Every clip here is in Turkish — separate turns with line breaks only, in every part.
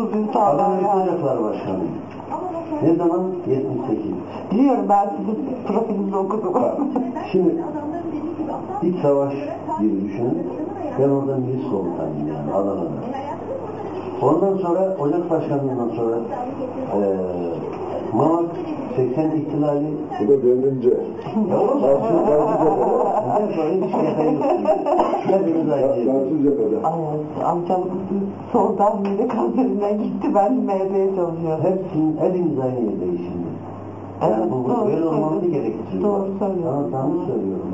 Adana
yani.
Ocaklar Başkanı. Ne zaman? 78.
Biliyorum ben sizin profilinizi okudum.
Bak, Şimdi iç savaş gibi düşünün. Ben orada milis komutanıyım yani Adana'da. Ondan sonra Ocak Başkanlığından sonra eee Mamak 80 ihtilali
Bu da Fransız Fransızca kadar.
Amcam soldan mide kanserinden gitti. Ben MD'ye çalışıyorum.
Hepsinin, hepimiz aynı yerdeyiz şimdi. Yani
Evet,
bu
doğru
böyle olmamızı
söylüyorsun.
gerektiriyor.
Doğru söylüyorsun.
Tamam, tamam söylüyorum.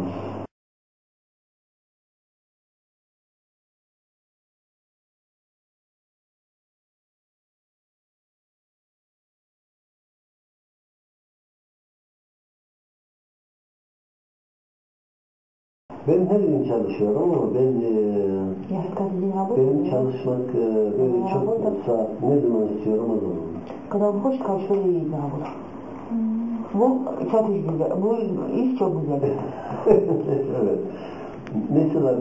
Ben her gün çalışıyorum ama ben eee
Ya, Catalina,
benim çalışmak eee, böyle çok saat ne zaman istiyorum o zaman.
Когда хочешь, как что и забыл. Bu çok güzel. Bu iş çok güzel.
evet. Mesela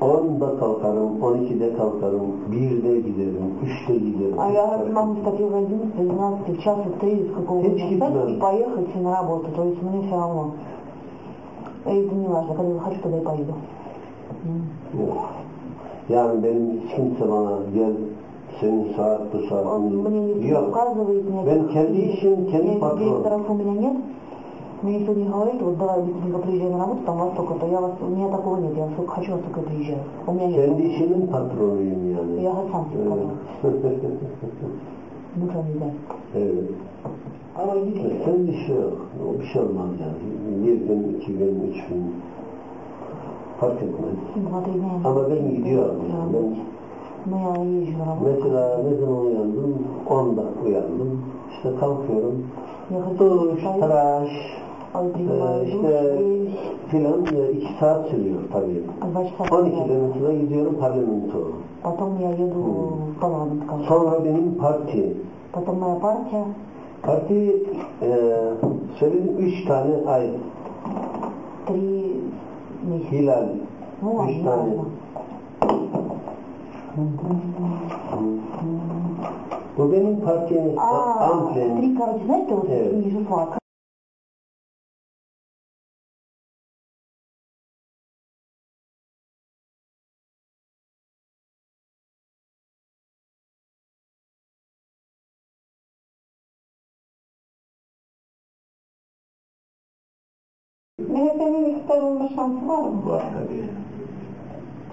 10'da kalkarım, 12'de kalkarım, 1'de giderim, 3'te giderim.
А я могу встать в 11, 12 часов, 3 с какого-то
Hiç gitmem.
и поехать на работу. То есть мне все равно. Это не важно, когда захочу, тогда и поеду.
Yani benim kimse bana gel senin saat bu saat.
Он мне не
Yok.
указывает, мне
Ben kendi işim, kendi
Нет,
patronum.
директоров у меня нет. Мне никто не говорит, вот давай быстренько приезжай на работу, там вас столько-то. Я вас, у меня такого нет, я сколько хочу, вас только и приезжаю. У меня нет.
Kendi işimin patronuyum yani.
Я сам себе
Evet.
Ну, что нельзя.
evet. Ama gitmesen bir şey yok. O bir şey olmaz yani. Bir gün, iki gün, üç gün. Fark etmez.
Два-три дня.
Ama ben gidiyorum. Yani. Ben
Ну, я езжу на работу.
mesela ne zaman uyandım? 10'da uyandım. İşte kalkıyorum.
Я хочу
Duş,
встать,
tıraş,
а
e,
принимаю душ,
işte
и
filan e, iki saat sürüyor tabii.
два часа
12'de
гуляю.
mesela gidiyorum parlamento.
Потом я еду в парламент. короче.
Sonra benim parti.
Потом моя партия.
Parti e, söyledim üç tane ay.
Три месяца.
Hilal.
Ну ладно,
Üç
не
tane.
важно.
Bu benim partimin
А,
amblemi.
три, короче, знаете, вот
Э.
ниже флаг.
MHP'nin iktidar olma şansı var mı?
Var tabii.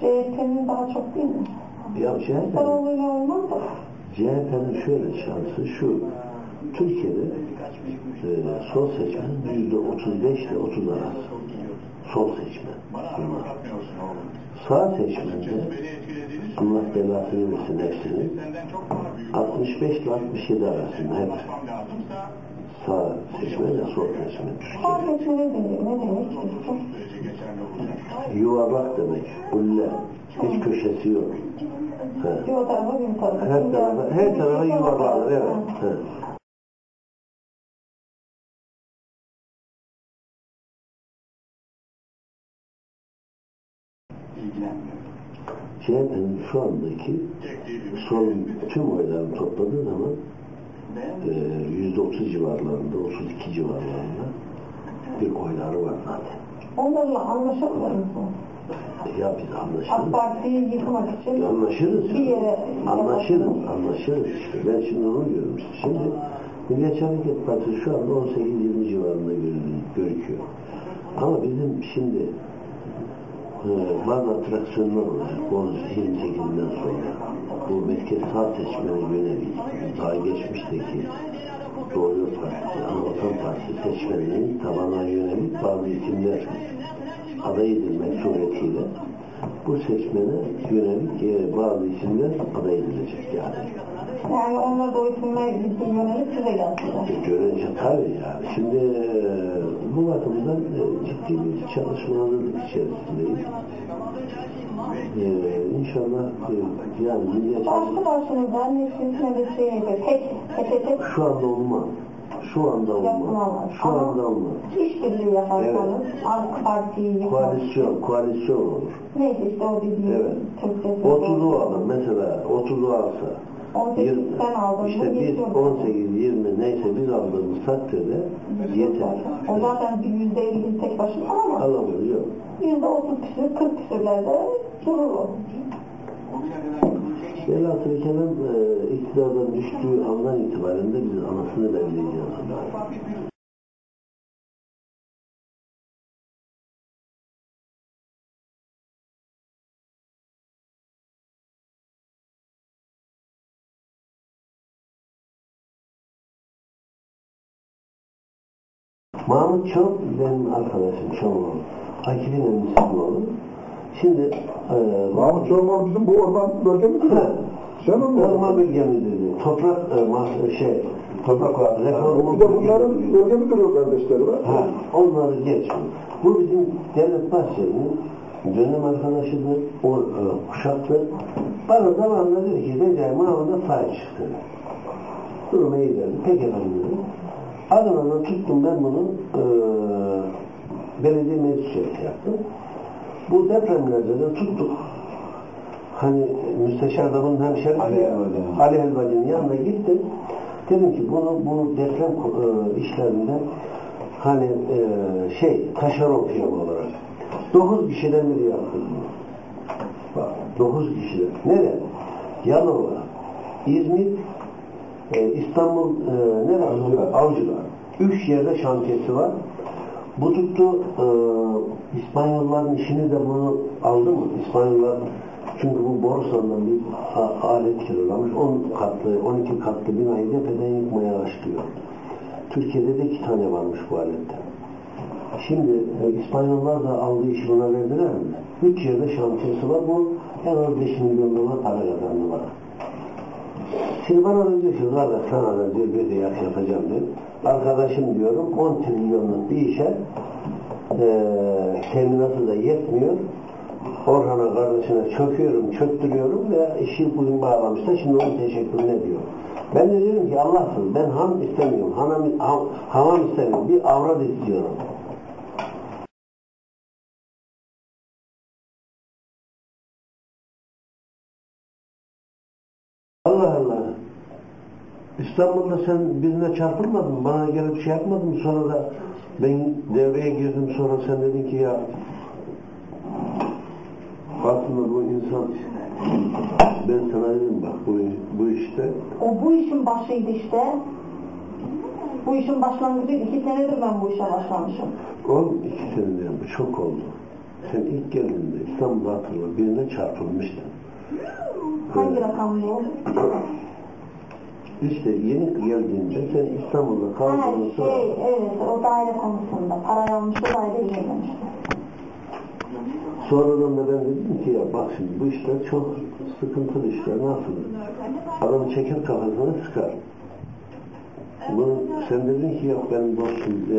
CHP'nin daha çok değil mi?
Ya CHP,
Kılıçdaroğlu'yla olmaz da.
CHP'nin şöyle şansı şu. Türkiye'de e, sol seçmen yüzde 35 ile 30 arası. Sol seçmen. Bunlar. Sağ seçmende Allah belasını versin hepsini. 65 ile 67 arasında hep seçmen ve sol seçmen.
Sağ seçme ne demek? Ne.
Ulle. Hiç köşesi yok. He.
Bir o tarafa bir bu tarafa.
Her tarafa, her tarafa yuvarlanır. Evet. He. Şu andaki son tüm oylarını topladığı zaman yüzde otuz civarlarında, 32 civarlarında bir oyları var zaten.
Onlarla anlaşamıyor musun?
Ya biz
AK
anlaşırız.
Parti'yi yıkmak için
Anlaşırız.
bir yere
Anlaşırız, anlaşırız işte. Ben şimdi onu diyorum. Şimdi Milliyetçi Hareket Partisi şu anda 18-20 civarında görü- gözüküyor. Ama bizim şimdi e, bazı atraksiyonlar olacak. 28'den sonra. Bu merkez sağ seçmene yönelik daha geçmişteki Doğru Partisi, Anavatan Partisi seçmeninin tabana yönelik bazı isimler aday edilmek suretiyle bu seçmene yönelik e, bazı isimler aday edilecek yani.
yani onlar da o isimler bizim yönelik size gelsinler.
Görünce tabii yani. Şimdi e, bu bakımdan e, ciddi bir çalışma hazırlık içerisindeyiz. E, inşallah e, yani milliyetçi
Başlı başına zannettiğiniz ne de şey tek tek tek
şu anda olmaz. Şu anda olmaz. Şu
Ama-
anda olmaz.
işbirliği yaparsanız AK Parti'yi yıkmak.
Koalisyon, koalisyon olur.
Neyse işte o dediğim
Evet.
Türkçesi.
30'u alır mesela 30'u alsa
18
Yirmi-
sen aldın,
İşte biz
geçiyor.
18, 20 neyse biz aldığımız takdirde yeter.
O zaten bir yüzde elli tek başına ama
Alamıyoruz yok.
yüzde otuz küsür, kırk küsürlerde durur o.
Velhasıl kelam e, iktidardan düştüğü andan itibaren de biz anasını belleyeceğiz. Mahmut çok benim arkadaşım Çoğuoğlu. Akif'in emrisi oğlu. Şimdi e,
Mahmut Çoğmal bizim bu orman bölge mi? Sen onu
Orman bölgemiz dedi. Toprak e, mas- şey, toprak var.
Bir de bunların bölge müdürü kardeşleri var.
Ha, onları geç. Bu bizim Devlet Bahçeli'nin dönem arkadaşıdır, o e, kuşaktır. Bana zamanında dedi ki Recai Mahmut'a sahip çıktı. Duruma iyi dedi. Peki efendim dedi. Adana'dan tuttum ben bunu e, belediye meclis üyesi yaptım. Bu depremlerde de tuttuk. Hani müsteşar da bunun hemşerisi
Ali.
Ali Elbacı'nın yanına gittim. Dedim ki bunu bu deprem e, işlerinde hani e, şey taşeron firma olarak dokuz kişiden biri yaptı bunu. Bak dokuz kişiden. Nere? Yalova, İzmir, e, İstanbul, e, nere?
Avcılar.
Avcılar. Üç yerde şantiyesi var. Bu tuttu e, İspanyolların işini de bunu aldı mı? İspanyollar çünkü bu Borusan'dan bir alet kiralamış. 10 katlı, 12 katlı binayı tepeden yıkmaya başlıyor. Türkiye'de de iki tane varmış bu alette. Şimdi e, İspanyollar da aldığı işi buna verdiler mi? Üç yerde şantiyesi var. Bu en az 5 milyon dolar para kazandı bana. Şimdi bana da diyor ki kardeş sana da diyor bir de yak yapacağım diyor. Arkadaşım diyorum 10 trilyonluk bir işe eee teminatı da yetmiyor. Orhan'a kardeşine çöküyorum, çöktürüyorum ve işi bugün bağlamışlar. Şimdi onun teşekkürünü diyor. Ben de diyorum ki Allah'sız ben ham istemiyorum, hanam, ham, hamam istemiyorum. Bir avrat istiyorum. İstanbul'da sen birine çarpılmadın mı? Bana gelip şey yapmadın mı? Sonra da ben devreye girdim sonra sen dedin ki ya aslında bu insan ben sana dedim bak bu, bu işte
O bu işin başıydı işte. Bu işin başlangıcı iki senedir ben bu işe başlamışım.
12 seneden bu çok oldu. Sen ilk geldiğinde İstanbul'da hatırla birine çarpılmıştın.
Hangi rakam bu?
İşte yeni geldiğinde sen İstanbul'da
Ha
kaldığın sonra
şey evet o daire konusunda. Para almıştı daire yememişti.
Sonradan da ben dedim ki ya bak şimdi bu işler çok sıkıntılı işler nasıl? Adam çeker kafasına sıkar. Bunu sen dedin ki yok benim dostum yani